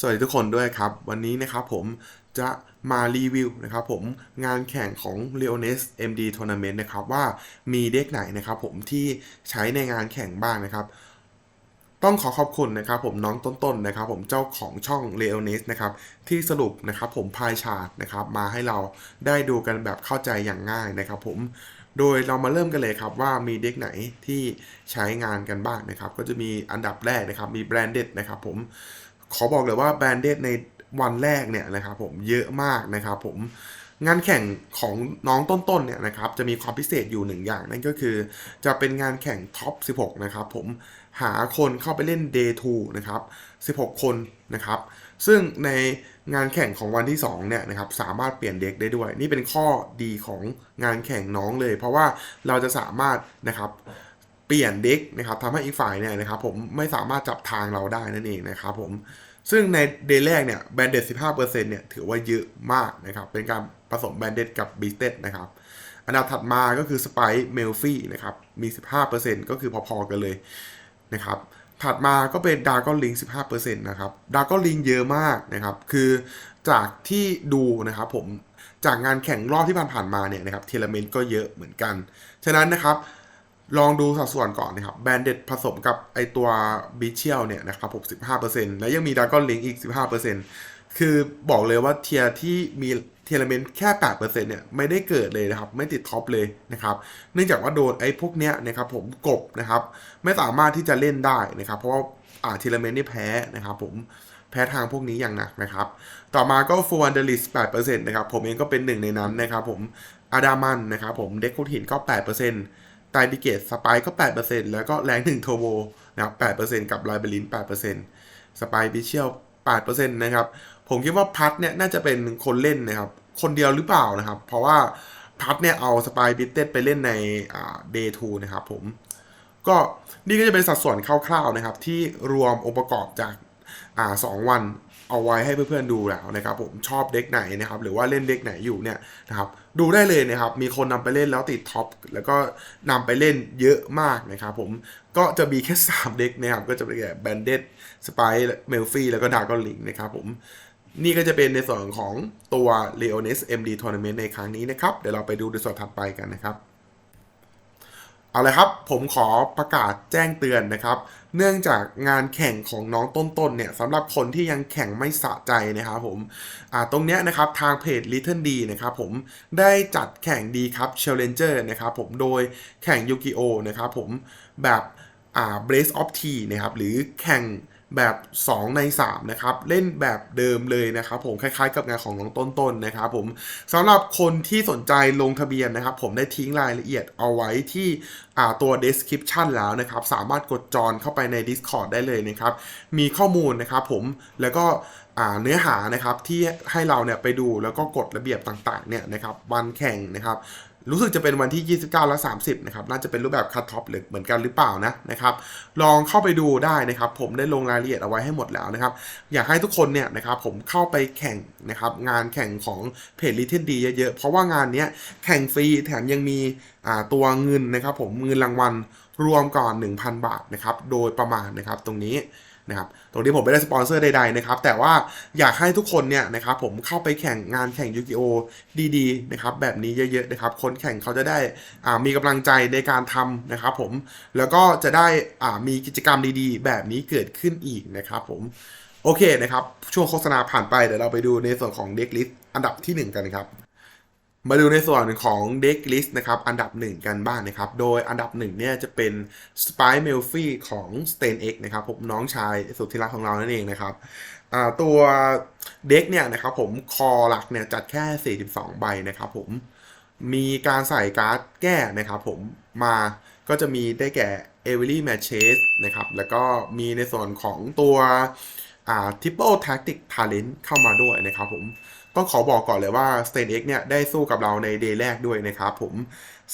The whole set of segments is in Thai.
สวัสดีทุกคนด้วยครับ วันนี้นะครับผมจะมารีวิวนะครับผมงานแข่งของ l e o n e s MD Tournament นะครับว่ามีเด็กไหนนะครับผมที่ใช้ในงานแข่งบ้างนะครับ ต้องขอขอบคุณนะครับผมน้องต้นๆนะครับผมเจ้าของช่อง l e o n e s นะครับที่สรุปนะครับผมพายชาร์ตนะครับมาให้เราได้ดูกันแบบเข้าใจอย่างง่ายนะครับผมโดยเรามาเริ่มกันเลยครับว่ามีเด็กไหนที่ใช้งานกันบ้างนะครับ ก็จะมีอันดับแรกนะครับมี branded นะครับผม ขอบอกเลยว่าแบรนด์เดดในวันแรกเนี่ยนะครับผมเยอะมากนะครับผมงานแข่งของน้องต้นๆเนี่ยนะครับจะมีความพิเศษอยู่หนึ่งอย่างนั่นก็คือ จะเป็นงานแข่งท็อป 16 นะครับผมหาคนเข้าไปเล่น Day 2นะครับ16 คนนะครับ ซึ่งในงานแข่งของวันที่2เนี่ยนะครับสามารถเปลี่ยนเด็กได้ด้วย นี่เป็นข้อดีของงานแข่งน้องเลย เพราะว่าเราจะสามารถนะครับ เปลี่ยนเด็กนะครับทำให้อีกฝ่ายเนี่ยนะครับผมไม่สามารถจับทางเราได้นั่นเองนะครับผมซึ่งในเดย์แรกเนี่ยแบนเดด15%เนี่ยถือว่าเยอะมากนะครับเป็นการผสมแบนเดดกับบิสเต d นะครับอันดับถัดมาก็คือสไปเมลฟี่นะครับมี 15%ก็คือพอๆกันเลยนะครับถัดมาก็เป็นดาร์กอลิง15%นะครับดาร์กอลิงเยอะมากนะครับคือจากที่ดูนะครับผมจากงานแข่งรอบที่ผ่านๆมาเนี่ยนะครับเทเลเมนต์ก็เยอะเหมือนกัน ฉะนั้นนะครับ ลองดูสัดส่วนก่อนนะครับแบนเด็ดผสมกับไอตัวบิเชียลเนี่ยนะครับผม15%แล้วยังมีดากอนลิงอีก 15%คือบอกเลยว่าเทียร์ที่มีเทียร์เมนต์แค่ 8%เนี่ยไม่ได้เกิดเลยนะครับ ไม่ติดท็อปเลยนะครับ เนื่องจากว่าโดนไอ้พวกเนี้ยนะครับผมกบนะครับ ไม่สามารถที่จะเล่นได้นะครับ เพราะว่าอ่าเทียร์เมนต์นี่แพ้นะครับผมแพ้ทางพวกนี้อย่างหนักนะครับ ต่อมาก็ฟูอันเดลิส8%นะครับ ผมเองก็เป็นหนึ่งในนั้นนะครับผมอาดามันนะครับผมเด็กคุหินก็8% ไตรบิเกตสไปก็ 8%แล้วก็แรงหนึ่งโทโบนะครับ8%กับไลเบลิน8%สไปบิเชียล8%นะครับ ผมคิดว่าพัทเนี่ยน่าจะเป็นคนเล่นนะครับ คนเดียวหรือเปล่านะครับ เพราะว่าพัทเนี่ยเอาสไปบิเต็ไปเล่นในอ่าเดย์ทูนะครับผม ก็นี่ก็จะเป็นสัดส่วนคร่าวๆนะครับ ที่รวมองค์ประกอบจากอ่าสองวันเอาไว้ให้เพื่อนๆดูแล้วนะครับผมชอบเด็กไหนนะครับ หรือว่าเล่นเด็กไหนอยู่เนี่ยนะครับ ดูได้เลยนะครับ มีคนนำไปเล่นแล้วติดท็อปแล้วก็นำไปเล่นเยอะมากนะครับผมก็จะมีแค่ 3 เด็กนะครับ ก็จะเป็นแบนเด d สไปเมลฟี่แล้วก็ดากอนลิงนะครับผมนี่ก็จะเป็นในส่วนของตัว l e o n e s MD Tournament ในครั้งนี้นะครับ เดี๋ยวเราไปดูในส่วนถัดไปกันนะครับ เอาเลยครับ ผมขอประกาศแจ้งเตือนนะครับ เนื่องจากงานแข่งของน้องต้นๆเนี่ยสำหรับคนที่ยังแข่งไม่สะใจนะครับผมอ่าตรงเนี้ยนะครับทางเพจ Little D นะครับผมได้จัดแข่งดีครับ Challenger นะครับผมโดยแข่งยูกิโอนะครับผมแบบอ่า Brace of T นะครับหรือแข่ง แบบ 2 ใน 3 นะครับ เล่นแบบเดิมเลยนะครับผมคล้ายๆกับงานของน้องต้นๆนะครับผมสำหรับคนที่สนใจลงทะเบียนนะครับ ผมได้ทิ้งรายละเอียดเอาไว้ที่ตัว description แล้วนะครับ สามารถกดจอยเข้าไปใน Discord ได้เลยนะครับ มีข้อมูลนะครับผมแล้วก็เนื้อหานะครับที่ให้เราเนี่ยไปดูแล้วก็กฎระเบียบต่างๆเนี่ยนะครับวันแข่งนะครับ รู้สึกจะเป็นวันที่ 29 และ 30 นะครับ น่าจะเป็นรูปแบบคัตท็อปหรือเหมือนกันหรือเปล่านะนะครับ ลองเข้าไปดูได้นะครับ ผมได้ลงรายละเอียดเอาไว้ให้หมดแล้วนะครับ อยากให้ทุกคนเนี่ยนะครับผมเข้าไปแข่งนะครับงานแข่งของเพจ Little D เยอะๆ เพราะว่างานเนี้ยแข่งฟรีแถมยังมีตัวเงินนะครับผมเงินรางวัลรวมก่อน 1,000 บาทนะครับ โดยประมาณนะครับตรงนี้ นะครับตรงนี้ผมไม่ได้สปอนเซอร์ใดๆนะครับแต่ว่าอยากให้ทุกคนเนี่ยนะครับผมเข้าไปแข่งงานแข่งยูกิโอดีๆนะครับแบบนี้เยอะๆนะครับคนแข่งเขาจะได้มีกำลังใจในการทำนะครับผมแล้วก็จะได้มีกิจกรรมดีๆ แบบนี้เกิดขึ้นอีกนะครับผมโอเคนะครับช่วงโฆษณาผ่านไปเดี๋ยวเราไปดูในส่วนของเด็กลิสต์อันดับที่ 1 กันครับ มาดูในส่วนของเด็กลิสต์นะครับอันดับ 1 กันบ้างนะครับ โดยอันดับ1เนี่ยจะเป็น Spy m e l f y ของ s t a n X นะครับผมน้องชายสุดที่รักของเรานั่นเองนะครับตัวเด็กเนี่ยนะครับผมคอหลักเนี่ยจัดแค่ 42 ใบนะครับผมมีการใส่การ์ดแก้นะครับผมมาก็จะมีได้แก่ e v e r y Matches นะครับแล้วก็มีในส่วนของตัวอ่า Triple Tactic Talent เข้ามาด้วยนะครับผม ต้องขอบอกก่อนเลยว่า s t a n X เนี่ยได้สู้กับเราในเดย์แรกด้วยนะครับผม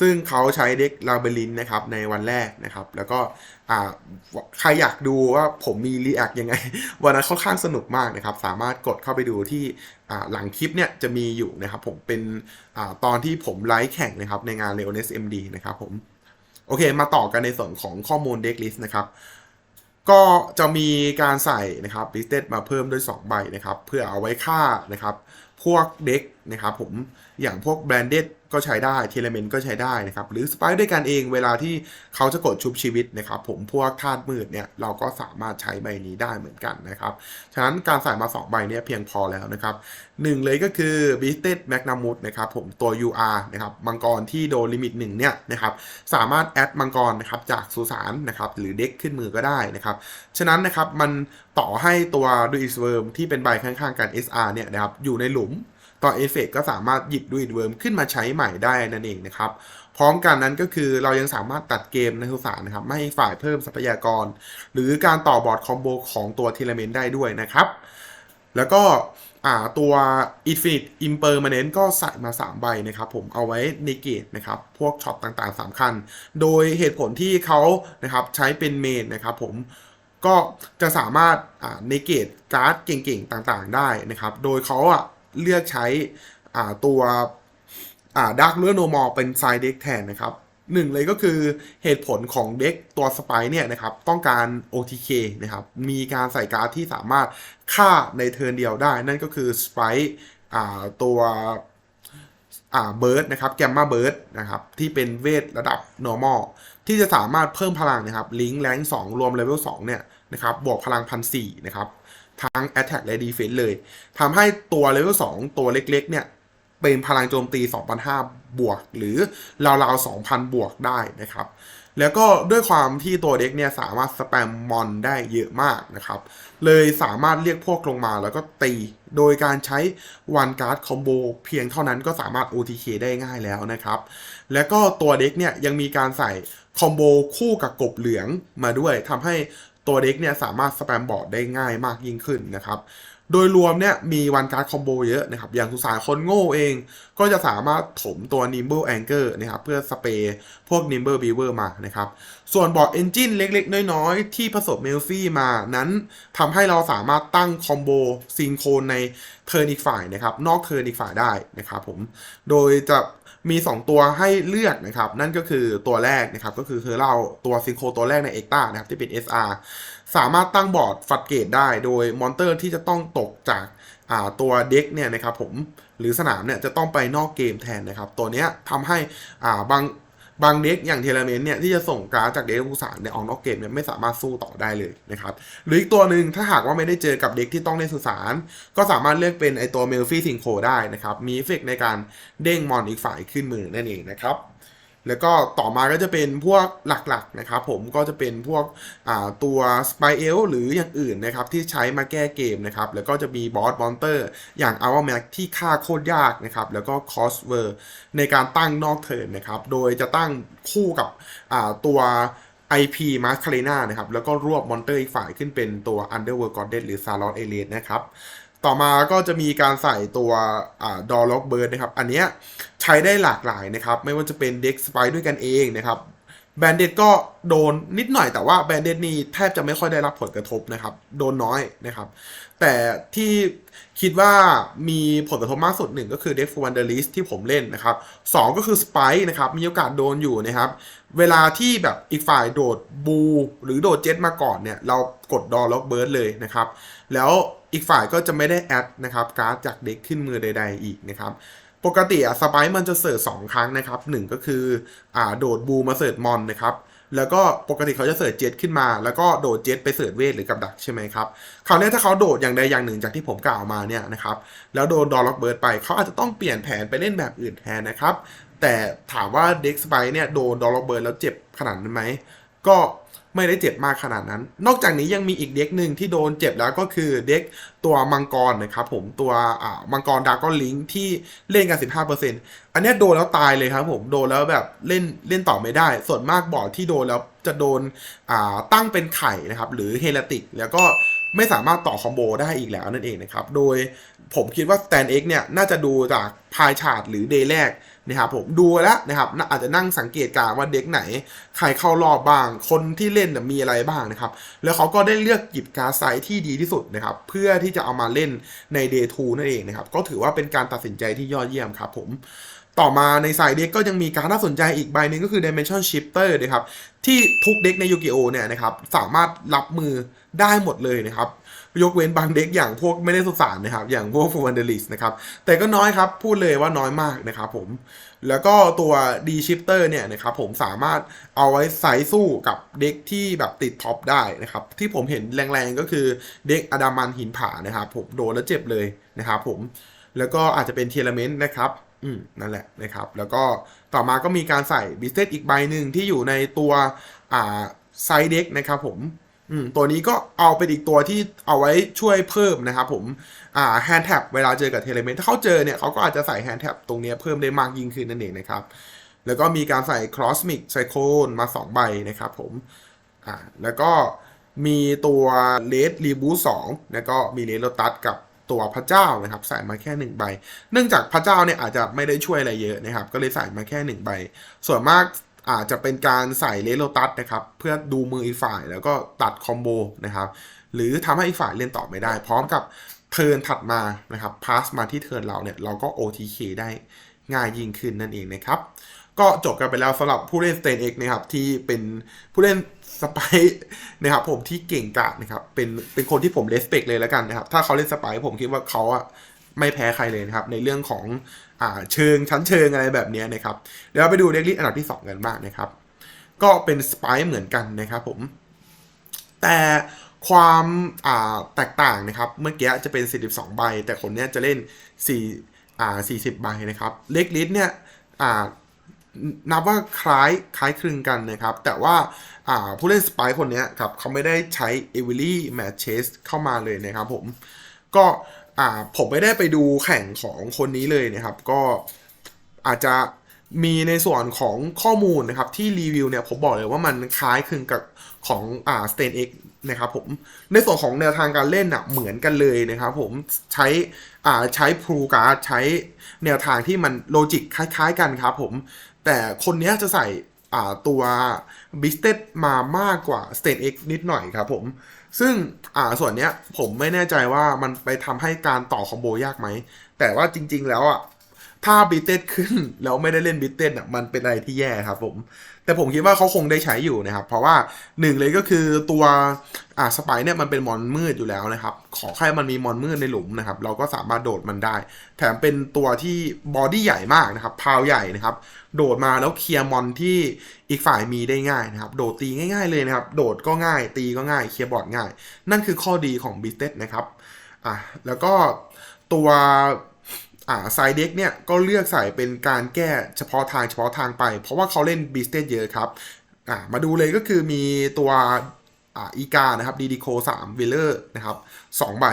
ซึ่งเขาใช้เด็กลาเบลินนะครับในวันแรกนะครับ แล้วก็ใครอยากดูว่าผมมีรีแอคยังไง วันนั้นค่อนข้างสนุกมากนะครับ สามารถกดเข้าไปดูที่หลังคลิปเนี่ยจะมีอยู่นะครับผมเป็นอตอนที่ผมไลฟ์แข่งนะครับในงาน l e o n e s MD นะครับผม โอเคมาต่อกันในส่วนของข้อมูลเด็กลิสต์นะครับก็จะมีการใส่นะครับลิสเต็ดมาเพิ่มด้วย 2 ใบนะครับ เพื่อเอาไว้ค่านะครับ พวกเด็กนะครับผมอย่างพวกแบรนเด d ก็ใช้ได้เทเลเมนก็ใช้ได้นะครับหรือสไปด้วยกันเองเวลาที่เขาจะกดชุบชีวิตนะครับผมพวกธาตุมืดเนี่ยเราก็สามารถใช้ใบนี้ได้เหมือนกันนะครับฉะนั้นการใส่มา 2 ใบเนี่ยเพียงพอแล้วนะครับหนึ่งเลยก็คือ b i s t e d Magnamut นะครับผมตัว UR นะครับมังกรที่โดนลิมิต1เนี่ยนะครับสามารถแอดมังกรนะครับจากสุสานนะครับหรือเด็กขึ้นมือก็ได้นะครับฉะนั้นนะครับมันต่อให้ตัวดูอิสเวิร์มที่เป็นใบข้างๆกัน SR เนี่ยนะครับอยู่ในหลุม ต่อเอฟเฟกก็สามารถหยิบดูอินเวิร์มขึ้นมาใช้ใหม่ได้นั่นเองนะครับ พร้อมกันนั้นก็คือเรายังสามารถตัดเกมในทุสานนะครับไม่ให้ฝ่ายเพิ่มทรัพยากร หรือการต่อบอร์ดคอมโบของตัวทีละเมนได้ด้วยนะครับ แล้วก็อ่าตัว Infinite Impermanent ก็ใส่มา 3 ใบนะครับ ผมเอาไว้ในเกตนะครับ พวกช็อตต่างๆสำคัญ โดยเหตุผลที่เขานะครับใช้เป็นเมนนะครับผมก็จะสามารถในเกตการ์ดเก่งๆ ต่างๆ ได้นะครับ โดยเขาอะ เลือกใช้ตัวดักเลือโนมอลเป็นไซเด็กแทนนะครับหนึ่งเลยก็คือเหตุผลของเด็กตัวสไปเนี่ยนะครับต้องการ OTK นะครับมีการใส่การ์ดที่สามารถฆ่าในเทิร์นเดียวได้ นั่นก็คือสไปตัวเบิร์ดนะครับแกมมาเบิร์ดนะครับที่เป็นเวทระดับ normal ที่จะสามารถเพิ่มพลังนะครับลิงก์แรงสองรวมเลเวล2เนี่ยนะครับบวกพลังพันสี่นะครับ ทั้ง Attack และ Defense เลยทำให้ตัวเลเวล2ตัวเล็กๆ เนี่ย เป็นพลังโจมตี 2,500 บวก หรือราวๆ 2,000 บวกได้นะครับ แล้วก็ด้วยความที่ตัวเด็กเนี่ย สามารถสแปมมอนได้เยอะมากนะครับ เลยสามารถเรียกพวกลงมาแล้วก็ตี โดยการใช้วันการ์ดคอมโบเพียงเท่านั้นก็สามารถ OTK ได้ง่ายแล้วนะครับ แล้วก็ตัวเด็กเนี่ยยังมีการใส่คอมโบคู่กับกบเหลืองมาด้วยทำให้ ตัวเด็กเนี่ยสามารถสแปมบอร์ดได้ง่ายมากยิ่งขึ้นนะครับ โดยรวมเนี่ยมีวันการ์ดคอมโบเยอะนะครับ อย่างสุสานคนโง่เอง ก็จะสามารถถมตัว Nimble Anchor นะครับเพื่อสเปรย์พวก Nimble Beaver มานะครับ ส่วนบอร์ดเอนจินเล็กๆ น้อยๆ ที่ผสมเมลฟี่มานั้นทำให้เราสามารถตั้งคอมโบซิงโครนในเทิร์นอีกฝ่ายนะครับ นอกเทิร์นอีกฝ่ายได้นะครับผม โดยจะ มี 2 ตัวให้เลือกนะครับ นั่นก็คือตัวแรกนะครับ ก็คือคือเราตัวซิงโครตัวแรกในเอ็กตานะครับ ที่เป็น SR สามารถตั้งบอร์ดฟัดเกตได้โดยมอนเตอร์ที่จะต้องตกจากตัวเด็กเนี่ยนะครับผมหรือสนามเนี่ยจะต้องไปนอกเกมแทนนะครับ ตัวเนี้ยทำให้บาง บางเด็กอย่างเทเลเมนเนี่ยที่จะส่งการ์ดจากเด็กภูสารเนี่ยออกนอกเกมเนี่ยไม่สามารถสู้ต่อได้เลยนะครับหรืออีกตัวหนึ่งถ้าหากว่าไม่ได้เจอกับเด็กที่ต้องเล่นสุสานก็สามารถเลือกเป็นไอตัวเมลฟี่สิงโคได้นะครับมีเอฟเฟกในการเด้งมอนอีกฝ่ายขึ้นมือนั่นเองนะครับ แล้วก็ต่อมาก็จะเป็นพวกหลักๆนะครับผมก็จะเป็นพวกตัว s p y e l หรืออย่างอื่นนะครับที่ใช้มาแก้เกมนะครับแล้วก็จะมีบอสมอนเตอร์อย่าง a l m a c ที่ฆ่าโคตรยากนะครับแล้วก็ c o s v e r ในการตั้งนอกเทิร์นนะครับโดยจะตั้งคู่กับตัว IP m a s c a r e n a นะครับแล้วก็รวบมอนเตอร์อีกฝ่ายขึ้นเป็นตัว Underworld Goddess หรือ s a r o t Alien นะครับ ต่อมาก็จะมีการใส่ตัวดอลล็อกเบิร์ดนะครับ อันนี้ใช้ได้หลากหลายนะครับ ไม่ว่าจะเป็นเด็กสไปด้วยกันเองนะครับแบนเดดก็โดนนิดหน่อยแต่ว่าแบนเดดนี่แทบจะไม่ค่อยได้รับผลกระทบนะครับ โดนน้อยนะครับ แต่ที่คิดว่ามีผลกระทบมากสุดหนึ่งก็คือเด็กฟูวันเดอร์ลิสที่ผมเล่นนะครับสองก็คือสไปนะครับ มีโอกาสโดนอยู่นะครับ เวลาที่แบบอีกฝ่ายโดดบู หรือโดดเจ็ตมาก่อนเนี่ย เรากดดอลล็อกเบิร์ดเลยนะครับ แล้ว อีกฝ่ายก็จะไม่ได้แอดนะครับการ์ดจากเด็กขึ้นมือใด ๆ อีกนะครับปกติอะสไปมันจะเสิร์ชสองครั้งนะครับหนึ่งก็คืออ่าโดดบูมาเสิร์ชมอนนะครับแล้วก็ปกติเขาจะเสิร์ชเจ็ตขึ้นมา แล้วก็โดดเจ็ตไปเสิร์ชเวทหรือกับดักใช่ไหมครับคราวนี้ถ้าเขาโดดอย่างใดอย่างหนึ่งจากที่ผมกล่าวมาเนี่ยนะครับแล้วโดนดอลล็อกเบิร์ดไปเขาอาจจะต้องเปลี่ยนแผนไปเล่นแบบอื่นแทนนะครับแต่ถามว่าเด็กสไปเนี่ยโดนดอลล็อกเบิร์ดแล้วเจ็บขนาดนั้นไหมก็ ไม่ได้เจ็บมากขนาดนั้น นอกจากนี้ยังมีอีกเด็กหนึ่งที่โดนเจ็บแล้วก็คือเด็กตัวมังกรนะครับผมตัวอ่ามังกรดาร์กลิงที่เล่นกัน 15%อันนี้โดนแล้วตายเลยครับผมโดนแล้วแบบเล่นเล่นต่อไม่ได้ ส่วนมากบอร์ดที่โดนแล้วจะโดนอ่าตั้งเป็นไข่นะครับหรือเฮลติกแล้วก็ไม่สามารถต่อคอมโบได้อีกแล้วนั่นเองนะครับ โดยผมคิดว่า Stand X เนี่ยน่าจะดูจากพายชาร์ตหรือเดย์แรก นะครับผมดูแล้วนะครับอาจจะนั่งสังเกตการว่าเด็กไหน ใครเข้ารอบบ้าง คนที่เล่นมีอะไรบ้างนะครับ แล้วเขาก็ได้เลือกหยิบการไซที่ดีที่สุดนะครับ เพื่อที่จะเอามาเล่นใน Day 2นั่นเองนะครับ ก็ถือว่าเป็นการตัดสินใจที่ยอดเยี่ยมครับผมต่อมาในสายเด็กก็ยังมีการน่าสนใจอีกใบหนึ่งก็คือ Dimension Shifter นะครับที่ทุกเด็กในยูกิโอเนี่ยนะครับสามารถรับมือได้หมดเลยนะครับ ยกเว้นบางเด็กอย่างพวกไม่ได้สุสานนะครับ อย่างพวกฟูวันเดลิสนะครับ แต่ก็น้อยครับ พูดเลยว่าน้อยมากนะครับผม แล้วก็ตัว D Shifter เนี่ยนะครับผมสามารถเอาไว้ใส่สู้กับเด็กที่แบบติดท็อปได้นะครับ ที่ผมเห็นแรงๆก็คือเด็กอดามันหินผานะครับ ผมโดนแล้วเจ็บเลยนะครับผม แล้วก็อาจจะเป็นเทเลเมนต์นะครับอืมนั่นแหละนะครับ แล้วก็ต่อมาก็มีการใส่บิสเ e ตอีกใบหนึ่งที่อยู่ในตัวอ่าไซเด็กนะครับผม อืมตัวนี้ก็เอาเป็นอีกตัวที่เอาไว้ช่วยเพิ่มนะครับผมอ่าแฮนด์แท็บเวลาเจอกับเทเลเมนต์ถ้าเขาเจอเนี่ยเขาก็อาจจะใส่แฮนด์แท็บตรงนี้เพิ่มได้มากยิ่งขึ้นนั่นเองนะครับ แล้วก็มีการใส่ Cosmic Cyclone มา 2 ใบนะครับผมอ่าแล้วก็มีตัวเลดรีบูสองแล้วก็มีเลดโ o ตัสกับตัวพระเจ้านะครับใส่มาแค่1ใบ เนื่องจากพระเจ้าเนี่ยอาจจะไม่ได้ช่วยอะไรเยอะนะครับ ก็เลยใส่มาแค่1ใบ ส่วนมาก อาจจะเป็นการใส่เลโ o ตัสนะครับเพื่อดูมืออีกฝ่ายแล้วก็ตัดคอมโบนะครับหรือทำให้อีกฝ่ายเล่นต่อไม่ได้ พร้อมกับเทิร์นถัดมานะครับพาสมาที่เทิร์นเราเนี่ยเราก็ OTK ได้ง่ายยิ่งขึ้นนั่นเองนะครับก็จบกันไปแล้วสำหรับผู้เล่น s t a n X นะครับที่เป็นผู้เล่นสไปนะครับผมที่เก่งกาจนะครับเป็นเป็นคนที่ผมเลสเปกเลยแล้วกันนะครับถ้าเขาเล่นสไปผมคิดว่าเขาอะไม่แพ้ใครเลยนะครับในเรื่องของ เชิงชั้นเชิงอะไรแบบนี้นะครับเดี๋ยวไปดูเด็กลิสอันดับที่ 2 กันบ้างนะครับ ก็เป็นสไปเหมือนกันนะครับผม แต่ความอ่าแตกต่างนะครับ เมื่อกี้จะเป็น 42 ใบ แต่คนเนี้ยจะเล่น4อ่า40 ใบนะครับเล็กลิสเนี่ยอ่านับว่าคล้ายคล้ายคลึงกันนะครับ แต่ว่าอ่าผู้เล่นสไปคนเนี้ยครับเขาไม่ได้ใช้ e v i l y Matches เข้ามาเลยนะครับผม ก็ อ่าผมไม่ได้ไปดูแข่งของคนนี้เลยนะครับ ก็อาจจะมีในส่วนของข้อมูลนะครับที่รีวิวเนี่ยผมบอกเลยว่ามันคล้ายคลึงกับของอ่า s t a n X นะครับผมในส่วนของแนวทางการเล่นอะเหมือนกันเลยนะครับผมใช้อ่าใช้พลูการ์ดใช้แนวทางที่มันโลจิกคล้าย ๆ กันครับผมแต่คนนี้จะใส่อ่าตัว b i s t e d มามากกว่า State X นิดหน่อยครับผม ซึ่งอ่าส่วนเนี้ยผมไม่แน่ใจว่ามันไปทำให้การต่อคอมโบยากไหม แต่ว่าจริง ๆ แล้วอะถ้าบิเต็ดขึ้นแล้วไม่ได้เล่นบิเต็ดอะมันเป็นอะไรที่แย่ครับผม แต่ผมคิดว่าเขาคงได้ใช้อยู่นะครับ เพราะว่าหนึ่งเลยก็คือตัวอ่าสไปเนี่ยมันเป็นมอนมืดอยู่แล้วนะครับ ขอแค่มันมีมอนมืดในหลุมนะครับ เราก็สามารถโดดมันได้ แถมเป็นตัวที่บอดี้ใหญ่มากนะครับ พาวใหญ่นะครับ โดดมาแล้วเคลียร์มอนที่อีกฝ่ายมีได้ง่ายนะครับ โดดตีง่าย ๆเลยนะครับ โดดก็ง่าย ตีก็ง่าย เคลียร์บอร์ดง่าย นั่นคือข้อดีของบิเต็ดนะครับ อะแล้วก็ตัว อ่าไซเด็กเนี่ยก็เลือกใส่เป็นการแก้เฉพาะทางเฉพาะทางไป เพราะว่าเขาเล่นบิสเต e เยอะครับอ่ามาดูเลยก็คือมีตัวอ่าอีกานะครับดีดีโคสามวิลเลอร์นะครับสองใบ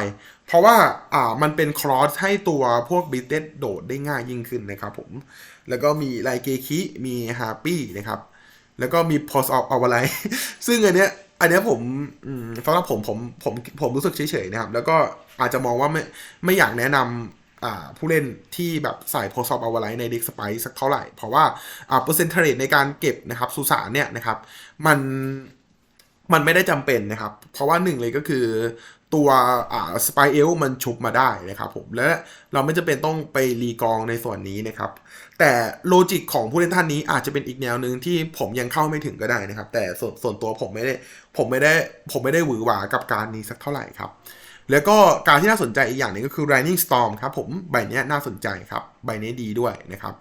เพราะว่าอ่ามันเป็นครอสให้ตัวพวกบิสเต e โดดได้ง่ายยิ่งขึ้นนะครับผม แล้วก็มีไลเกคิมีฮาปี้นะครับแล้วก็มี post of เอาอะไร ซึ่งอันเนี้ยอันเนี้ยผมสำหรับผมผมผมผมรู้สึกเฉยๆนะครับ แล้วก็อาจจะมองว่าไม่ไม่อยากแนะนำอ่า ผู้เล่นที่แบบใส่ post of เอาอะไรในเด็กสไปสักเท่าไหร่ เพราะว่าเปอร์เซ็นต์เทรดในการเก็บนะครับสุสานเนี่ยนะครับมันมันไม่ได้จำเป็นนะครับ เพราะว่าหนึ่งเลยก็คือตัวอ่าสไปเอลมันชุบมาได้นะครับผมและเราไม่จำเป็นต้องไปรีกองในส่วนนี้นะครับ แต่โลจิกของผู้เล่นท่านนี้อาจจะเป็นอีกแนวหนึ่งที่ผมยังเข้าไม่ถึงก็ได้นะครับ แต่ส่วนส่วนตัวผมไม่ได้ผมไม่ได้ผมไม่ได้หวือหวากับการนี้สักเท่าไหร่ครับ แล้วก็การที่น่าสนใจอีกอย่างหนึงก็คือ Running Storm ครับผมใบเนี้ยน่าสนใจครับ ใบนี้ดีด้วยนะครับ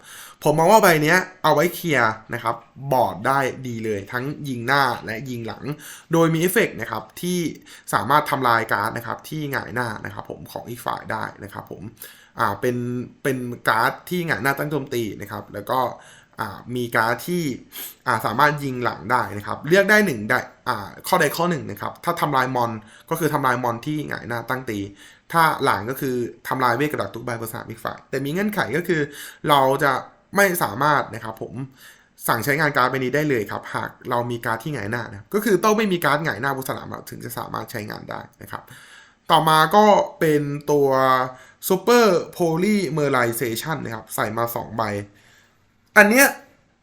ผมมองว่าใบเนี้ยเอาไว้เคลียร์นะครับ บอร์ดได้ดีเลยทั้งยิงหน้าและยิงหลัง โดยมีเอฟเฟกต์นะครับที่สามารถทำลายการ์ดนะครับที่หงายหน้านะครับผมของอีกฝ่ายได้นะครับผมอ่าเป็นเป็นการ์ดที่หงายหน้าตั้งโจมตีนะครับ แล้วก็ มีการ์ที่าสามารถยิงหลังได้นะครับ เลือกได้หนึ่งได้ข้อใดข้อหนึ่งนะครับ ถ้าทำลายมอนก็คือทำลายมอนที่หงายหน้าตั้งตี ถ้าหลังก็คือทำลายเวทกระดาษทุกใบภาษาอีกฝ่าย แต่มีเงื่อนไขก็คือเราจะไม่สามารถนะครับผมสั่งใช้งานการ์ดใบนี้ได้เลยครับ หากเรามีการ์ดที่หงายหน้านะก็คือต้องไม่มีการ์ดหงายหน้าบนสนามอะถึงจะสามารถใช้งานได้นะครับ ต่อมาก็เป็นตัว Super Polymerization นะครับ ใส่มา 2 ใบ อันเนี้ย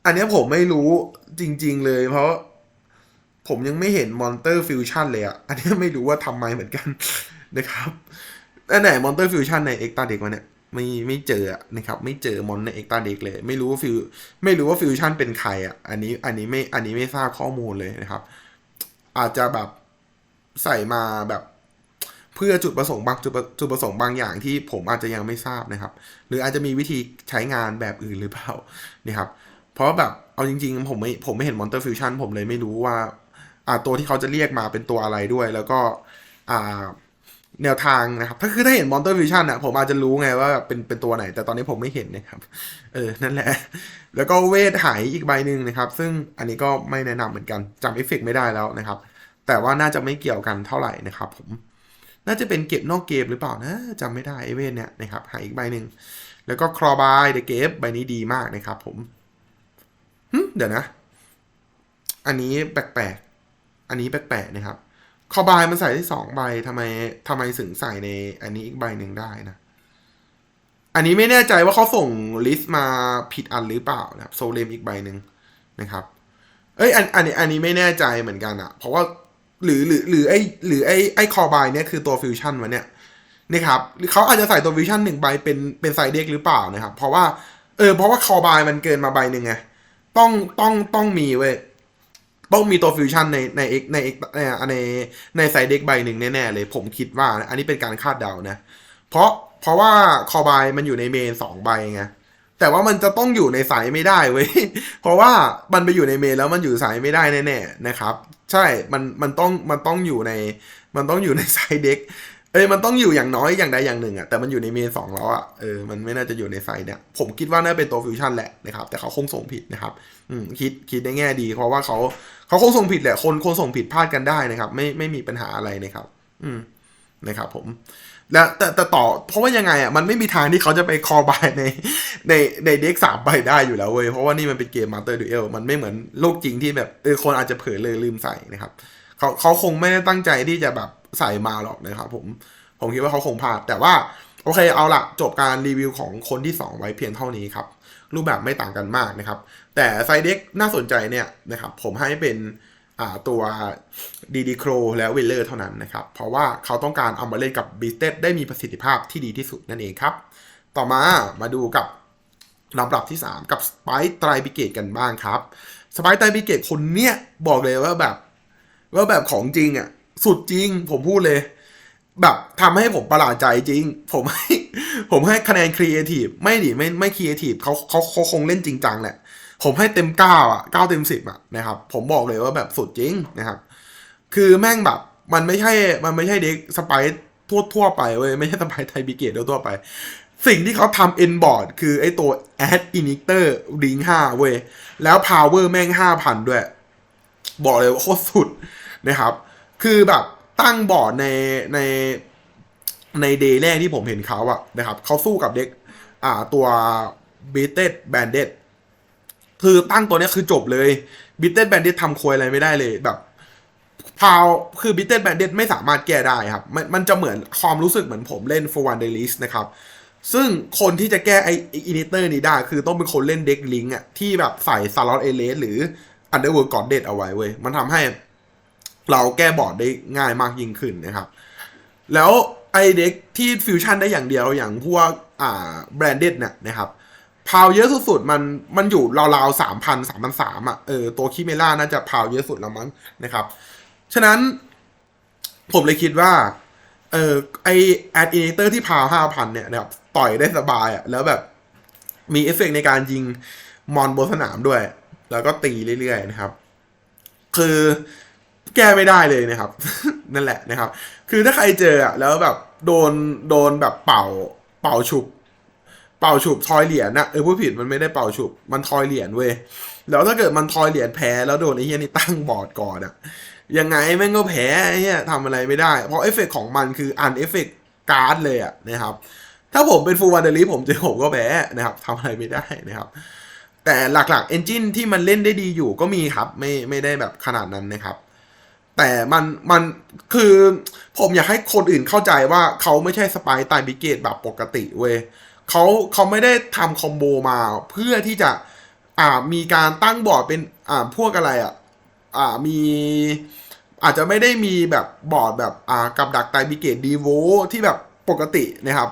อันเนี้ยผมไม่รู้จริง ๆ เลย เพราะผมยังไม่เห็น Monster Fusion เลยอะอันเนี้ยไม่รู้ว่าทำไมเหมือนกันนะครับอันไหน Monster Fusion ใน Extra Deck วะเนี่ยไม่ไม่เจอนะครับ ไม่เจอมอนในเอ็กตาเด็กเลย ไม่รู้ว่าฟิวไม่รู้ว่าฟิวชั่นเป็นใครอะ อันนี้อันนี้ไม่อันนี้ไม่ทราบข้อมูลเลยนะครับ อาจจะแบบใส่มาแบบ เพื่อจุดประสงค์บางจุดประจุดประสงค์บางอย่างที่ผมอาจจะยังไม่ทราบนะครับ หรืออาจจะมีวิธีใช้งานแบบอื่นหรือเปล่านะครับ เพราะแบบเอาจริงๆ ผมไม่ผมไม่เห็นมอนเตอร์ฟิวชั่นผมเลยไม่รู้ว่าอ่าตัวที่เขาจะเรียกมาเป็นตัวอะไรด้วย แล้วก็อ่าแนวทางนะครับ ถ้าคือถ้าเห็นมอนเตอร์ฟิวชั่นอะผมอาจจะรู้ไงว่าเป็นเป็นตัวไหน แต่ตอนนี้ผมไม่เห็นนะครับ เออ นั่นแหละ แล้วก็เวทหายอีกใบหนึ่งนะครับ ซึ่งอันนี้ก็ไม่แนะนำเหมือนกันจำเอฟเฟกไม่ได้แล้วนะครับ แต่ว่าน่าจะไม่เกี่ยวกันเท่าไหร่นะครับผม น่าจะเป็นเก็บนอกเกมหรือเปล่านะจำไม่ได้ไอเวนเนี่ยนะครับหายอีกใบหนึ่งแล้วก็ครอบายเดเกฟใบนี้ดีมากนะครับผมเดี๋ยวนะ อันนี้แปลกๆ อันนี้แปลกๆนะครับ คอบายมันใส่ได้สองใบทำไมทำไมถึงใส่ใน อันนี้อีกใบหนึ่งได้นะ อันนี้ไม่แน่ใจว่าเขาส่งลิสต์มาผิดอันหรือเปล่านะครับ โซเลมอีกใบหนึ่งนะครับ เอ้ยอันอันนี้อันนี้ไม่แน่ใจเหมือนกันอะเพราะว่า หรือหรือหรือไอหรือไอไอคอบายเนี่ยคือตัวฟิวชั่นวะเนี่ยนะครับหรือเขาอาจจะใส่ตัวฟิวชั่นหนึ่งใบเป็นเป็นไซเด็กหรือเปล่านะครับ เพราะว่าเออเพราะว่าคอบายมันเกินมาใบหนึ่งไงต้องต้องต้องมีเว้ยต้องมีตัวฟิวชั่นในในเอกในเอกในในในไซเด็กใบหนึ่งแน่ๆเลยผมคิดว่านะอันนี้เป็นการคาดเดานะ เพราะเพราะว่าคอบายมันอยู่ในเมนสองใบไง แต่ว่ามันจะต้องอยู่ในสายไม่ได้เว้ย เพราะว่ามันไปอยู่ในเมนแล้วมันอยู่สายไม่ได้แน่ๆนะครับ ใช่ มันมันต้องมันต้องอยู่ใน มันต้องอยู่ในไซเด็ก เอ้ยมันต้องอยู่อย่างน้อยอย่างใดอย่างหนึ่งอะแต่มันอยู่ในเมนสองแล้วอะเออมันไม่น่าจะอยู่ในไซด์เนี่ยผมคิดว่าน่าเป็นตัวฟิวชั่นแหละนะครับแต่เขาคงส่งผิดนะครับ อืมคิดคิดในแง่ดี เพราะว่าเขาเขาคงส่งผิดแหละคนคนส่งผิดพลาดกันได้นะครับ ไม่ไม่มีปัญหาอะไรนะครับ อืมนะครับ ผม แล้วแต่แต่ต่อเพราะว่ายังไงอะมันไม่มีทางที่เขาจะไปคอบายในในในเด็กสามใบได้อยู่แล้วเว้ยเพราะว่านี่มันเป็นเกมมาเตอร์ดูเอลมันไม่เหมือนโลกจริงที่แบบเออคนอาจจะเผลอเลยลืมใส่นะครับเขาเขาคงไม่ได้ตั้งใจที่จะแบบใส่มาหรอกนะครับผมผมคิดว่าเขาคงพลาดแต่ว่าโอเคเอาละจบการรีวิวของคนที่ 2 ไว้เพียงเท่านี้ครับรูปแบบไม่ต่างกันมากนะครับ แต่ไซเด็กน่าสนใจเนี่ยนะครับผมให้เป็น ตัวดีดีโครและเวลเลอร์เท่านั้นนะครับ เพราะว่าเขาต้องการเอามาเล่นกับบีสเตได้มีประสิทธิภาพที่ดีที่สุดนั่นเองครับ ต่อมามาดูกับลำดับที่ 3 กับสไปไตรบิเกตกันบ้างครับสไปไตรบิเกตคนเนี้ยบอกเลยว่าแบบ ว่าแบบของจริงอะสุดจริงผมพูดเลย แบบทำให้ผมประหลาดใจจริง ผมให้ผมให้คะแนนครีเอทีฟไม่ดิไม่ไม่ครีเอทีฟเขาเขาเขาคงเล่นจริงจังแหละ ผมให้เต็มเก้าอะเก้าเต็มสิบอะนะครับผมบอกเลยว่าแบบสุดจริงนะครับ คือแม่งแบบมันไม่ใช่มันไม่ใช่เด็กสไปทั่วทั่วไปเว้ยไม่ใช่สไปไทยบิเกตทั่วไป สิ่งที่เขาทำเอ็นบอร์ดคือไอตัว add injector ring 5เว้ยแล้ว power แม่ง5,000ด้วย บอกเลยว่าโคตรสุดนะครับ คือแบบตั้งบอร์ดในในในเดย์แรกที่ผมเห็นเขาอะนะครับเขาสู้กับเด็กอ่าตัว b i t t e d Bandit คือตั้งตัวนี้คือจบเลย b i t t e d Bandit ทำควยอะไรไม่ได้เลยแบบพาวคือ b i t t e d Bandit ไม่สามารถแก้ได้ครับ มันมันจะเหมือนความรู้สึกเหมือนผมเล่น for one day list นะครับซึ่งคนที่จะแก้ไออินิเตอร์นี้ได้คือต้องเป็นคนเล่นเด็กลิงอะที่แบบใส่ซาร์ลอตเอเลสหรือ Underworld God Dead เอาไว้เว้ย มันทำให้เราแก้บอร์ดได้ง่ายมากยิ่งขึ้นนะครับ แล้วไอเด็กที่ฟิวชั่นได้อย่างเดียวอย่างพวกอ่าแบรนด์เด็ดเนี่ยนะครับ พาวเยอะสุดๆมันมันอยู่ราวๆสามพันสามพันสามอะเออตัวคิเมล่าน่าจะพาวเยอะสุดแล้วมั้งนะครับ ฉะนั้นผมเลยคิดว่า เออไอแอดอินเตอร์ที่พาวห้าพันเนี่ยนะครับต่อยได้สบายอะแล้วแบบมีเอฟเฟกต์ในการยิงมอนบนสนามด้วย แล้วก็ตีเรื่อยๆนะครับ คือแก้ไม่ได้เลยนะครับ นั่นแหละนะครับ คือถ้าใครเจออะแล้วแบบโดนโดนแบบเป่าเป่าฉุบ ป่าฉุบทอยเหรียญนะเออผู้ผิดมันไม่ได้เป่าฉุบมันทอยเหรียญเว้ยแล้วถ้าเกิดมันทอยเหรียญแพ้แล้วโดนไอ้เหี้ยนี่ตั้งบอร์ดก่อนอะยังไงแม่งก็แพ้ไอ้เหี้ยทำอะไรไม่ได้ เพราะเอฟเฟกของมันคืออันเอฟเฟกการ์ดเลยอะนะครับ ถ้าผมเป็นฟูลวันเดอรี่ผมจอผมก็แพ้นะครับทำอะไรไม่ได้นะครับ แต่หลักๆเอนจินที่มันเล่นได้ดีอยู่ก็มีครับ ไม่ไม่ได้แบบขนาดนั้นนะครับ แต่มันมันคือผมอยากให้คนอื่นเข้าใจว่าเขาไม่ใช่สไปายตายบิเกตแบบปกติเว้ย เขาเขาไม่ได้ทำคอมโบมาเพื่อที่จะอ่ามีการตั้งบอร์ดเป็นอ่าพวกอะไรอะอ่ามีอาจจะไม่ได้มีแบบบอร์ดแบบอ่ากับดักไตบิเกตดีโวที่แบบปกตินะครับ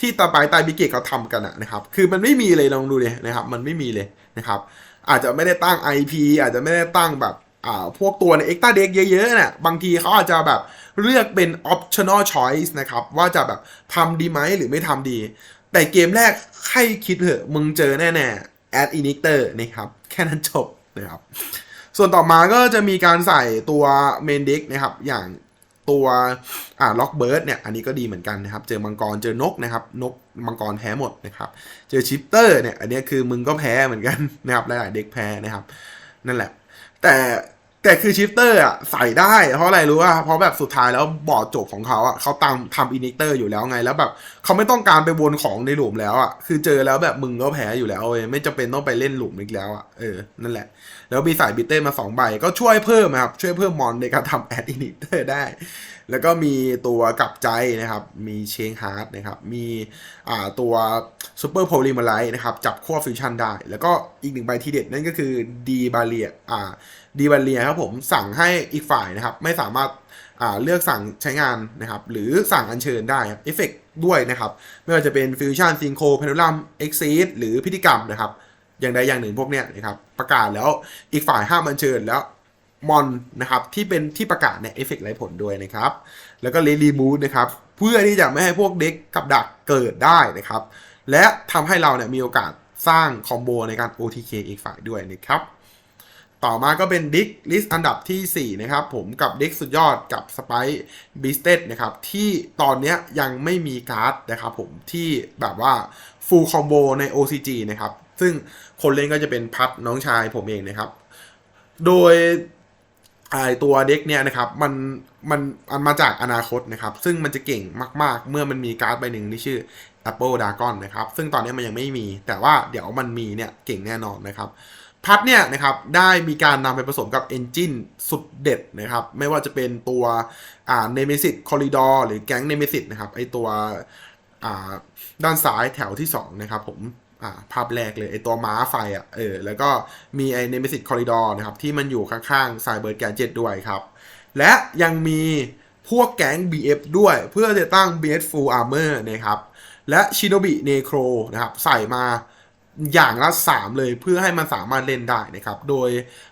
ที่ตาไปตายบิเกตเขาทำกันนะครับ คือมันไม่มีเลยลองดูเลยนะครับ มันไม่มีเลยนะครับ อาจจะไม่ได้ตั้ง IP อาจจะไม่ได้ตั้งแบบอ่าพวกตัวใน extra deck เยอะๆเนี่ยบางทีเขาอาจจะแบบเลือกเป็น optional choice นะครับ ว่าจะแบบทำดีไหมหรือไม่ทำดี แต่เกมแรกให้คิดเถอะมึงเจอแน่ๆ add inhibitor นะครับ แค่นั้นจบนะครับ ส่วนต่อมาก็จะมีการใส่ตัว main deck นะครับ อย่างตัวอ่าล็อกเบิร์ดเนี่ย อันนี้ก็ดีเหมือนกันนะครับ เจอมังกรเจอนกนะครับ นกมังกรแพ้หมดนะครับ เจอชิปเตอร์เนี่ย อันนี้คือมึงก็แพ้เหมือนกันนะครับ หลายๆเด็กแพ้นะครับ นั่นแหละ แต่ แต่คือชิฟเตอร์อะใส่ได้ เพราะอะไรรู้ว่าเพราะแบบสุดท้ายแล้วบอร์ดจบของเขาอะเขาตามทำอินิเตอร์อยู่แล้วไงแล้วแบบเขาไม่ต้องการไปวนของในหลุมแล้วอะคือเจอแล้วแบบมึงก็แพ้อยู่แล้วเว้ยไม่จำเป็นต้องไปเล่นหลุมอีกแล้วอะเออนั่นแหละ แล้วมีสายบิตเต้มาสองใบก็ช่วยเพิ่มนะครับ ช่วยเพิ่มมอนในการทำแอดอินิเตอร์ได้ แล้วก็มีตัวกลับใจนะครับ มีเชงฮาร์ดนะครับ มีอ่าตัวซูเปอร์โพลิมาไลท์นะครับ จับขั้วฟิวชั่นได้ แล้วก็อีกหนึ่งใบที่เด็ดนั่นก็คือดีบาเลียอ่าดีบาเลียครับผมสั่งให้อีกฝ่ายนะครับ ไม่สามารถอ่าเลือกสั่งใช้งานนะครับ หรือสั่งอัญเชิญได้ครับเอฟเฟกด้วยนะครับ ไม่ว่าจะเป็นฟิวชั่นซิงโคเพนดูลัมเอ็กซีดหรือพิธีกรรมนะครับ อย่างใดอย่างหนึ่งพวกเนี้ยนะครับประกาศแล้วอีกฝ่ายห้ามอัญเชิญแล้วมอนนะครับที่เป็นที่ประกาศเนี่ยเอฟเฟกต์ไร้ผลด้วยนะครับ แล้วก็เลรีบูทนะครับเพื่อที่จะไม่ให้พวกเด็กกับดักเกิดได้นะครับ และทำให้เราเนี่ยมีโอกาสสร้างคอมโบในการ OTK อีกฝ่ายด้วยนะครับต่อมาก็เป็นดิกลิสต์อันดับทีสี่4 นะครับ ผมกับดิกสุดยอดกับสไปบิสเต d นะครับ ที่ตอนนี้ยยังไม่มีการ์ดนะครับผมที่แบบว่าฟูลคอมโบใน OCG นะครับ ซึ่ง คนเล่นก็จะเป็นพัดน้องชายผมเองนะครับ โดยไอตัวเด็กเนี่ยนะครับมันมันมันมาจากอนาคตนะครับ ซึ่งมันจะเก่งมาก ๆ เมื่อมันมีการ์ดใบหนึ่งที่ชื่อ Apple Dragon นะครับ ซึ่งตอนนี้มันยังไม่มี แต่ว่าเดี๋ยวมันมีเนี่ยเก่งแน่นอนนะครับ พัดเนี่ยนะครับได้มีการนำไปผสมกับ Engine สุดเด็ดนะครับ ไม่ว่าจะเป็นตัวอ่า Nemesis Corridor หรือแก๊ง Nemesis นะครับไอตัวอ่าด้านซ้ายแถวที่ 2 นะครับผม อ่าภาพแรกเลยไอตัวม้าไฟอะเออแล้วก็มีไอ Nemesis Corridor นะครับที่มันอยู่ข้างๆ Cyber Gadget ด้วยครับ และยังมีพวกแก๊ง BF ด้วยเพื่อจะตั้ง BF Full Armor นะครับและชิโนบิเนโครนะครับใส่มาอย่างละ 3 เลยเพื่อให้มันสามารถเล่นได้นะครับ โดย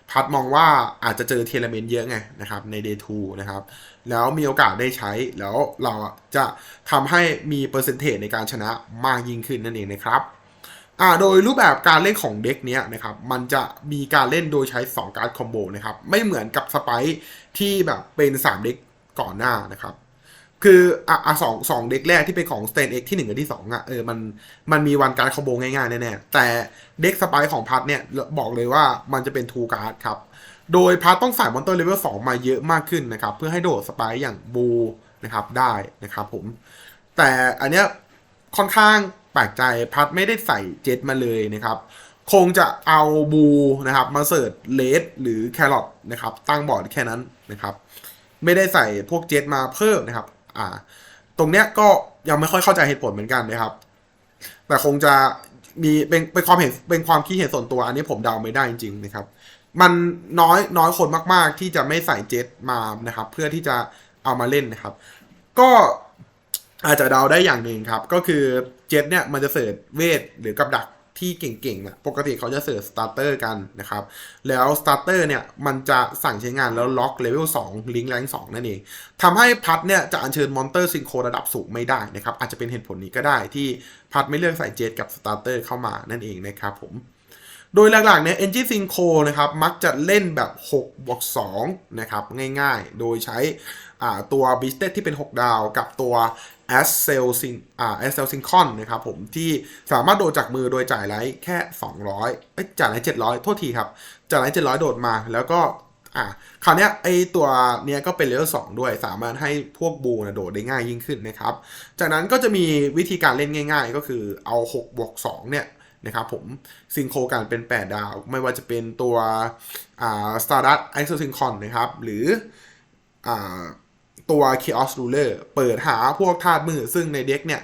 พัดมองว่าอาจจะเจอเทเลเมนเยอะไงนะครับใน Day 2นะครับ แล้วมีโอกาสได้ใช้แล้วเราจะทำให้มีเปอร์เซนเทจในการชนะมากยิ่งขึ้นนั่นเองนะครับ อ่าโดยรูปแบบการเล่นของเด็กเนี้ยนะครับมันจะมีการเล่นโดยใช้ 2 การ์ดคอมโบนะครับไม่เหมือนกับสไปที่แบบเป็น3เด็กก่อนหน้านะครับคืออะสองสองเด็กแรกที่เป็นของ Stain X ที่1กับที่2อะเออมันมันมีวันการ์ดคอมโบง่ายๆแน่ๆแต่เด็กสไปของพัทเนี่ยบอกเลยว่ามันจะเป็นทูการ์ดครับโดยพัทต้องใส่มอนเตอร์เลเวล2มาเยอะมากขึ้นนะครับเพื่อให้โดดสไปอย่างบูนะครับได้นะครับผมแต่อันเนี้ยค่อนข้าง แปลกใจพัดไม่ได้ใส่เจ็ตมาเลยนะครับ คงจะเอาบูนะครับมาเสิร์ชเลดหรือแครอทนะครับตั้งบอร์ดแค่นั้นนะครับ ไม่ได้ใส่พวกเจ็ตมาเพิ่มนะครับอ่าตรงเนี้ยก็ยังไม่ค่อยเข้าใจเหตุผลเหมือนกันนะครับ แต่คงจะมีเป็นเป็นความเห็นเป็นความคิดเห็นส่วนตัว อันนี้ผมเดาไม่ได้จริงๆนะครับ มันน้อยน้อยคนมาก ๆ ที่จะไม่ใส่เจ็ตมานะครับ เพื่อที่จะเอามาเล่นนะครับ ก็อาจจะเดาได้อย่างหนึ่งครับ ก็คือ เจ็ตเนี่ยมันจะเสิร์ชเวทหรือกับดักที่เก่งๆนะปกติเขาจะเสิร์ชสตาร์เตอร์กันนะครับ แล้วสตาร์เตอร์เนี่ย มันจะสั่งใช้งานแล้วล็อกเลเวล2ลิงก์แรง2นั่นเองทำให้พัดเนี่ยจะอัญเชิญมอนเตอร์ซิงโครระดับสูงไม่ได้นะครับ อาจจะเป็นเหตุผลนี้ก็ได้ที่พัดไม่เลือกใส่เจ็ตกับสตาร์เตอร์เข้ามานั่นเองนะครับผม โดยหลักๆเนี่ย Engine Synco นะครับ มักจะเล่นแบบ6บวก2นะครับ ง่ายๆ โดยใช้ตัว b i s t e ที่เป็น 6 ดาว กับตัว a s c e l Syn อ่า a s c e l Syncon นะครับผมที่สามารถโดดจากมือโดยจ่ายไลท์แค่ 200เอ้ยจ่ายไลท์700 โทษทีครับ จ่ายไลท์700 โดดมาแล้วก็อ่าคราวเนี้ยไอตัวเนี้ยก็เป็นเลเวล2ด้วย สามารถให้พวกบูนะโดดได้ง่ายยิ่งขึ้นนะครับ จากนั้นก็จะมีวิธีการเล่นง่าย ๆ ก็คือเอา6บวก2เนี่ยนะครับผมซิงโครกันเป็น 8 ดาว ไม่ว่าจะเป็นตัวอ่า Stardust Exosyncon นะครับ หรืออ่า ตัว Chaos Ruler เปิดหาพวกธาตุมือซึ่งในเด็กเนี่ย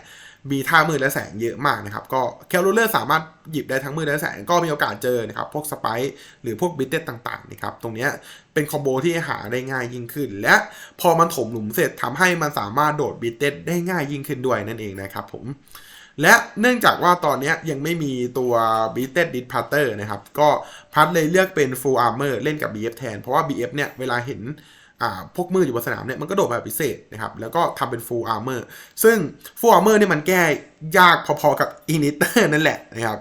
มีท่ามืดและแสงเยอะมากนะครับ ก็แคลรูเลอร์สามารถหยิบได้ทั้งมืดและแสงก็มีโอกาสเจอนะครับ พวกสไปซ์หรือพวกบิตเต็ต่างๆนะครับ ตรงนี้เป็นคอมโบที่หาได้ง่ายยิ่งขึ้น และพอมันถมหลุมเสร็จทำให้มันสามารถโดดบิตเต็ได้ง่ายยิ่งขึ้นด้วยนั่นเองนะครับผม และเนื่องจากว่าตอนนี้ยังไม่มีตัว b e a t e d d i s p a r t e r นะครับ ก็พัดเลยเลือกเป็น Full Armor เล่นกับ BF แทน เพราะว่า BF เนี่ยเวลาเห็น พวกมืออยู่บนสนามเนี่ยมันก็โดดแบบพิเศษนะครับ แล้วก็ทำเป็น Full Armor ซึ่ง Full Armor เนี่ยมันแก้ยากพอๆกับ Inhibitor นั่นแหละนะครับ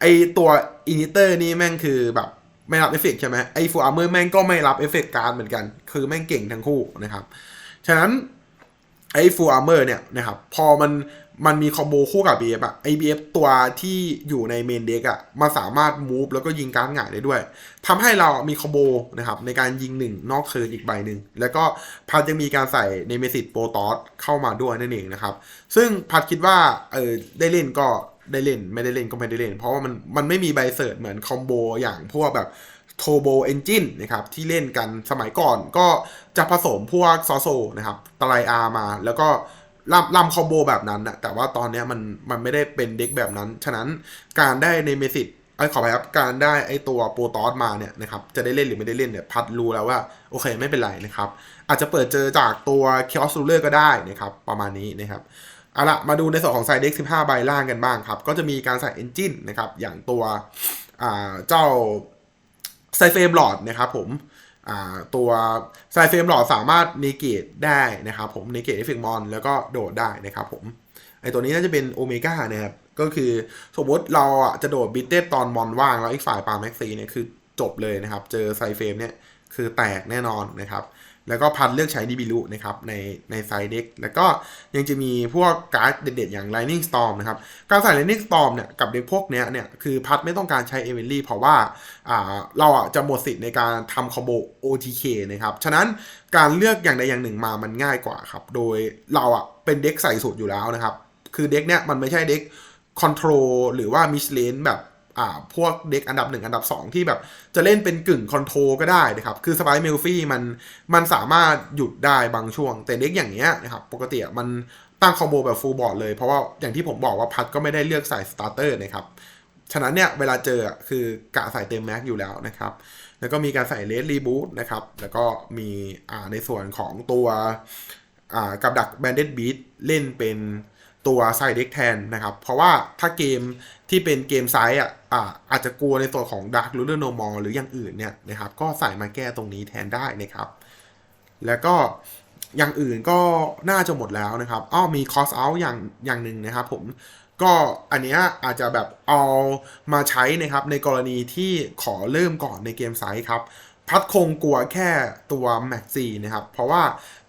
ไอตัว Inhibitor นี่แม่งคือแบบไม่รับเอฟเฟกใช่ไหมไอ Full Armor แม่งก็ไม่รับเอฟเฟกการ์ดเหมือนกัน คือแม่งเก่งทั้งคู่นะครับ ฉะนั้นไอ้ Full Armor เนี่ยนะครับพอมัน มันมีคอมโบคู่กับ BF อะไอ BF ตัวที่อยู่ในเมนเด็กอะมันสามารถมูฟแล้วก็ยิงการ์ดหงายได้ด้วยทำให้เรามีคอมโบนะครับในการยิงหนึ่งนอกเทิร์นอีกใบหนึ่ง แล้วก็พัดยังมีการใส่ในเมสิตโปรตอสเข้ามาด้วยนั่นเองนะครับ ซึ่งพัดคิดว่าเออได้เล่นก็ได้เล่นไม่ได้เล่นก็ไม่ได้เล่น เพราะว่ามันมันไม่มีใบเสิร์ชเหมือนคอมโบอย่างพวกแบบโทโบเอนจินนะครับที่เล่นกันสมัยก่อนก็จะผสมพวกซอโซนะครับตะไลอามาแล้วก็ ลำลำคอมโบแบบนั้นนะแต่ว่าตอนนี้มันมันไม่ได้เป็นเด็กแบบนั้น ฉะนั้นการได้ในเมสิตไอ้ขอไปครับการได้ไอ้ตัวโปรตอสมาเนี่ยนะครับจะได้เล่นหรือไม่ได้เล่นเนี่ยพัดรู้แล้วว่าโอเคไม่เป็นไรนะครับ อาจจะเปิดเจอจากตัวเคออสรูเลอร์ก็ได้นะครับประมาณนี้นะครับเอาละมาดูในส่วนของไซเด็ก15 ใบล่างกันบ้างครับ ก็จะมีการใส่เอนจินนะครับอย่างตัวเจ้าไซเฟมหลอดนะครับผม ตัวไซเฟมหลอดสามารถเนเกตได้นะครับผมเนเกตเอฟเฟกมอนแล้วก็โดดได้นะครับผมไอตัวนี้น่าจะเป็นโอเมก้านะครับก็คือสมมติเราอะจะโดดบิตเต้ตอนมอนว่างแล้วอีกฝ่ายปาแม็กซีเนี่ยคือจบเลยนะครับ เจอไซเฟมเนี่ยคือแตกแน่นอนนะครับ แล้วก็พันเลือกใช้ดิบิลุนะครับในในไซเด็กแล้วก็ยังจะมีพวกการ์ดเด็ดๆอย่าง Lightning Storm นะครับ การใส่ Lightning Storm เนี่ยกับเด็กพวกเนี้ยเนี่ยคือพัดไม่ต้องการใช้เอเวลลี่เพราะว่าอ่าเราอะจะหมดสิทธิ์ในการทำคอมโบ OTK นะครับ ฉะนั้นการเลือกอย่างใดอย่างหนึ่งมามันง่ายกว่าครับ โดยเราอะเป็นเด็กใส่สุดอยู่แล้วนะครับ คือเด็กเนี้ยมันไม่ใช่เด็กคอนโทรลหรือว่ามิชเลนแบบ อ่าพวกเด็กอันดับ 1 อันดับ 2 ที่แบบจะเล่นเป็นกึ่งคอนโทรลก็ได้นะครับ คือสไปเมลฟี่มันมันสามารถหยุดได้บางช่วง แต่เด็กอย่างเงี้ยนะครับปกติมันตั้งคอมโบแบบฟูลบอร์ดเลยเพราะว่าอย่างที่ผมบอกว่าพัดก็ไม่ได้เลือกใส่สตาร์เตอร์นะครับฉะนั้นเนี่ยเวลาเจอคือกะใส่เต็มแม็กอยู่แล้วนะครับ แล้วก็มีการใส่เลสรีบูตนะครับ แล้วก็มีในส่วนของตัวกับดักแบนเด d บีทเล่นเป็น ตัวไซเด็กแทนนะครับ เพราะว่าถ้าเกมที่เป็นเกมไซส์อะอาจจะกลัวในส่วนของดัก r ู d อร์โนมอลหรืออย่างอื่นเนี่ยนะครับ ก็ใส่มาแก้ตรงนี้แทนได้นะครับ แล้วก็อย่างอื่นก็น่าจะหมดแล้วนะครับอ้อมีคอสเอาอย่างอย่างหนึ่งนะครับผมก็อันเนี้ยอาจจะแบบเอามาใช้นะครับในกรณีที่ขอเริ่มก่อนในเกมไซส์ครับ พัดคงกลัวแค่ตัวแม็กซีนะครับ เพราะว่า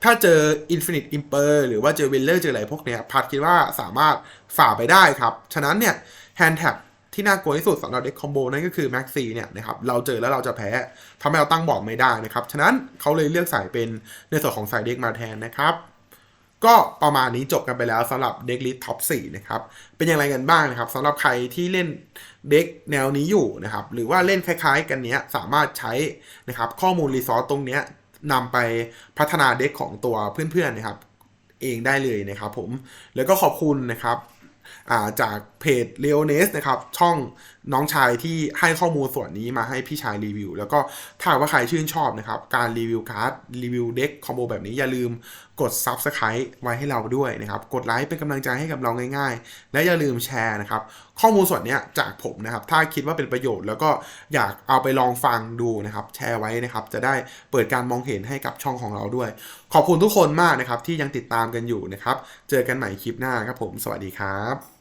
ถ้าเจอ Infinite Imper หรือว่าเจอเวลเลอร์เจออะไรพวกเนี้ยพัดคิดว่าสามารถฝ่าไปได้ครับ ฉะนั้นเนี่ยแฮนด์แท็บที่น่ากลัวที่สุดสำหรับเด็กคอมโบนั่นก็คือแม็กซีเนี่ยนะครับเราเจอแล้วเราจะแพ้ทำให้เราตั้งบอร์ดไม่ได้นะครับ ฉะนั้นเขาเลยเลือกใส่เป็นในส่วนของสายเด็กมาแทนนะครับก็ประมาณนี้จบกันไปแล้วสำหรับเด็กลิสท็อป4นะครับ เป็นอย่างไรกันบ้างนะครับสำหรับใครที่เล่นเด็กแนวนี้อยู่นะครับ หรือว่าเล่นคล้ายๆ กันเนี้ยสามารถใช้นะครับข้อมูลรีซอสตรงเนี้ย นำไปพัฒนาเด็กของตัวเพื่อนๆนะครับ เองได้เลยนะครับผมแล้วก็ขอบคุณนะครับาจาก เพจ l e o n e s นะครับ ช่องน้องชายที่ให้ข้อมูลส่วนนี้มาให้พี่ชายรีวิว แล้วก็ถ้าว่าใครชื่นชอบนะครับ การรีวิวการ์ดรีวิวเด็กคอมโบแบบนี้อย่าลืมกด Subscribe ไว้ให้เราด้วยนะครับ กดไลค์เป็นกำลังใจให้กับเราง่ายๆ และอย่าลืมแชร์นะครับ ข้อมูลส่วนนี้จากผมนะครับ ถ้าคิดว่าเป็นประโยชน์แล้วก็อยากเอาไปลองฟังดูนะครับ แชร์ไว้นะครับ จะได้เปิดการมองเห็นให้กับช่องของเราด้วย ขอบคุณทุกคนมากนะครับที่ยังติดตามกันอยู่นะครับ เจอกันใหม่คลิปหน้าครับผม สวัสดีครับ